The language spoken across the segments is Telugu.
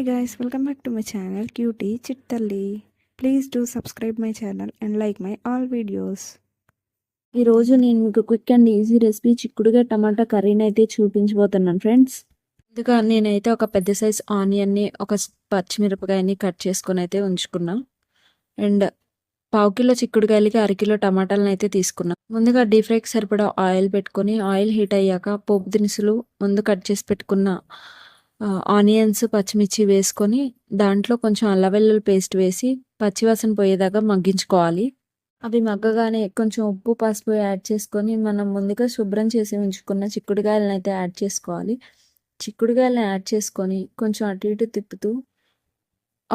Hi guys welcome back to my channel cutie Chittalli please do subscribe my channel and like my all videos ఈరోజు నేను మీకు క్విక్ అండ్ ఈజీ రెసిపీ చిక్కుడుగా టమాటా కర్రీని అయితే చూపించబోతున్నాను ఫ్రెండ్స్ ముందుగా నేనైతే ఒక పెద్ద సైజ్ ఆనియన్ని ఒక పచ్చిమిరపకాయని కట్ చేసుకొని అయితే ఉంచుకున్నా. అండ్ పావు కిలో చిక్కుడుకాయలకి అరకిలో టమాటాలను అయితే తీసుకున్నా. ముందుగా డీప్ ఫ్రైకి సరిపడా ఆయిల్ పెట్టుకొని ఆయిల్ హీట్ అయ్యాక పోపు దినుసులు ముందు కట్ చేసి పెట్టుకున్న ఆనియన్స్ పచ్చిమిర్చి వేసుకొని దాంట్లో కొంచెం అల్లం పేస్ట్ వేసి పచ్చివాసన పోయేదాకా మగ్గించుకోవాలి. అవి మగ్గగానే కొంచెం ఉప్పు పసుపు యాడ్ చేసుకొని మనం ముందుగా శుభ్రం చేసి ఉంచుకున్న చిక్కుడుకాయలను అయితే యాడ్ చేసుకోవాలి. చిక్కుడుకాయలను యాడ్ చేసుకొని కొంచెం అటు ఇటు తిప్పుతూ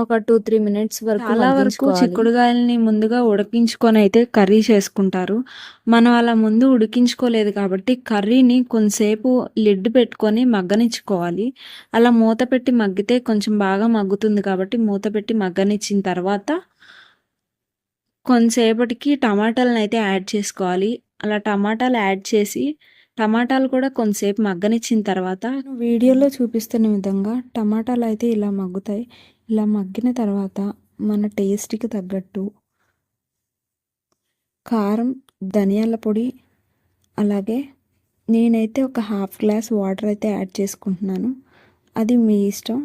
ఒక టూ త్రీ మినిట్స్ వరకు చాలా వరకు. చిక్కుడుగాయల్ని ముందుగా ఉడికించుకొని అయితే కర్రీ చేసుకుంటారు. మనం అలా ముందు ఉడికించుకోలేదు కాబట్టి కర్రీని కొంతసేపు లిడ్ పెట్టుకొని మగ్గనిచ్చుకోవాలి. అలా మూత పెట్టి మగ్గితే కొంచెం బాగా మగ్గుతుంది కాబట్టి మూత పెట్టి మగ్గనిచ్చిన తర్వాత కొంతసేపటికి టమాటాలను అయితే యాడ్ చేసుకోవాలి. అలా టమాటాలు యాడ్ చేసి టమాటాలు కూడా కొంతసేపు మగ్గనిచ్చిన తర్వాత వీడియోలో చూపిస్తున్న విధంగా టమాటాలు అయితే ఇలా మగ్గుతాయి. ఇలా మగ్గిన తర్వాత మన టేస్ట్కి తగ్గట్టు కారం ధనియాల పొడి అలాగే నేనైతే ఒక హాఫ్ గ్లాస్ వాటర్ అయితే యాడ్ చేసుకుంటున్నాను. అది మీ ఇష్టం.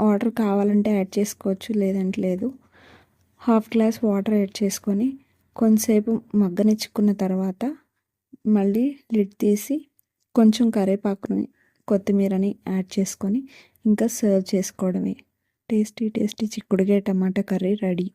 వాటర్ కావాలంటే యాడ్ చేసుకోవచ్చు లేదంటే లేదు. హాఫ్ గ్లాస్ వాటర్ యాడ్ చేసుకొని కొంతసేపు మగ్గనిచ్చుకున్న తర్వాత మళ్ళీ లిడ్ తీసి కొంచెం కరివేపాకుని కొత్తిమీరని యాడ్ చేసుకొని ఇంకా సర్వ్ చేసుకోవడమే. టేస్టీ టేస్టీ చిక్కుడుగాయ టమాటా కర్రీ రెడీ.